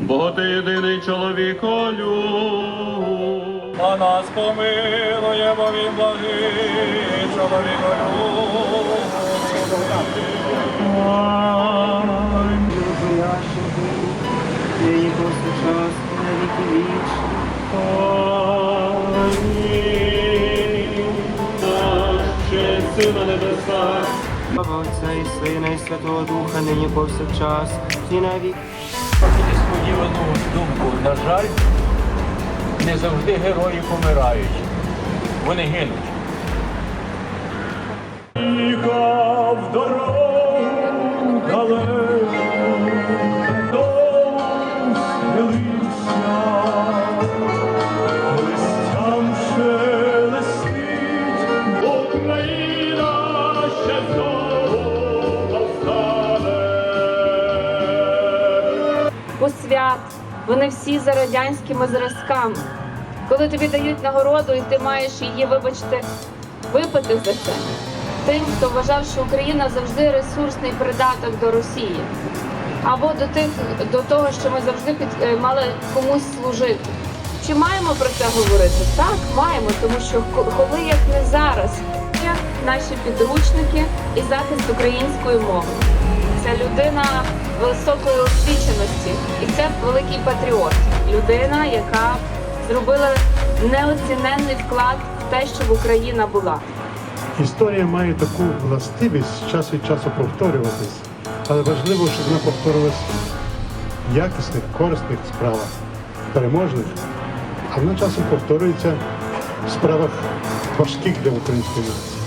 бо ти єдиний чоловіколюб. А нас помилує, бо він благий чоловіколюб. нині повсякчас і на віки вічні. Наш ще сина небеса, Слава Отця і Сина, і Святого Духа, нині повсякчас, і на віки. Жаль, не завжди герої помирають. Вони гинуть. Їхав дорогу далеку, дощ лився, листям шелестить, Україна ще посвят. Вони всі за радянськими зразками. Коли тобі дають нагороду, і ти маєш її, вибачте, випити за це. Тим, хто вважав, що Україна завжди ресурсний придаток до Росії, або до тих до того, що ми завжди під е, мали комусь служити. Чи маємо про це говорити? Так, маємо, тому що ко- коли як не зараз є наші підручники і захист української мови. Це людина високої освіченості, і великий патріот. Людина, яка зробила неоціненний вклад в те, щоб Україна була. Історія має таку властивість час від часу повторюватись, але важливо, щоб вона повторювалась в якісних, корисних справах, переможних, а вона часом повторюється в справах важких для української нації.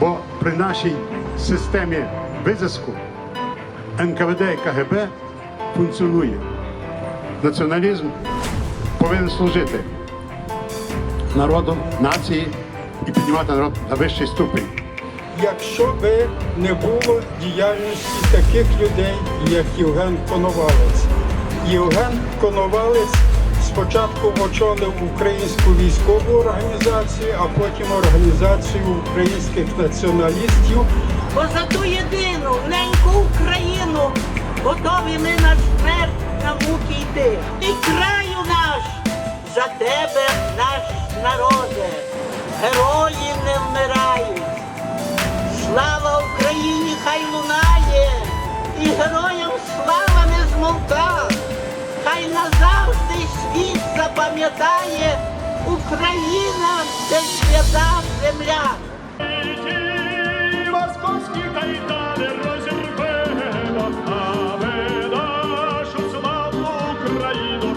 Бо при нашій системі визиску НКВД і КГБ функціонує. Націоналізм повинен служити народу, нації і піднімати народ на вищий ступінь. якщо би не було діяльності таких людей, як Євген Коновалець. Євген Коновалець спочатку очолив українську військову організацію, а потім організацію українських націоналістів. бо за ту єдину неньку Україну готові ми на смерть тебе, наш народе, герої не вмирають. Слава Україні, хай лунає, і героям слава не змовка. Хай назавжди світ запам'ятає Україна це свята земля. Московські кайдани нашу славну Україну,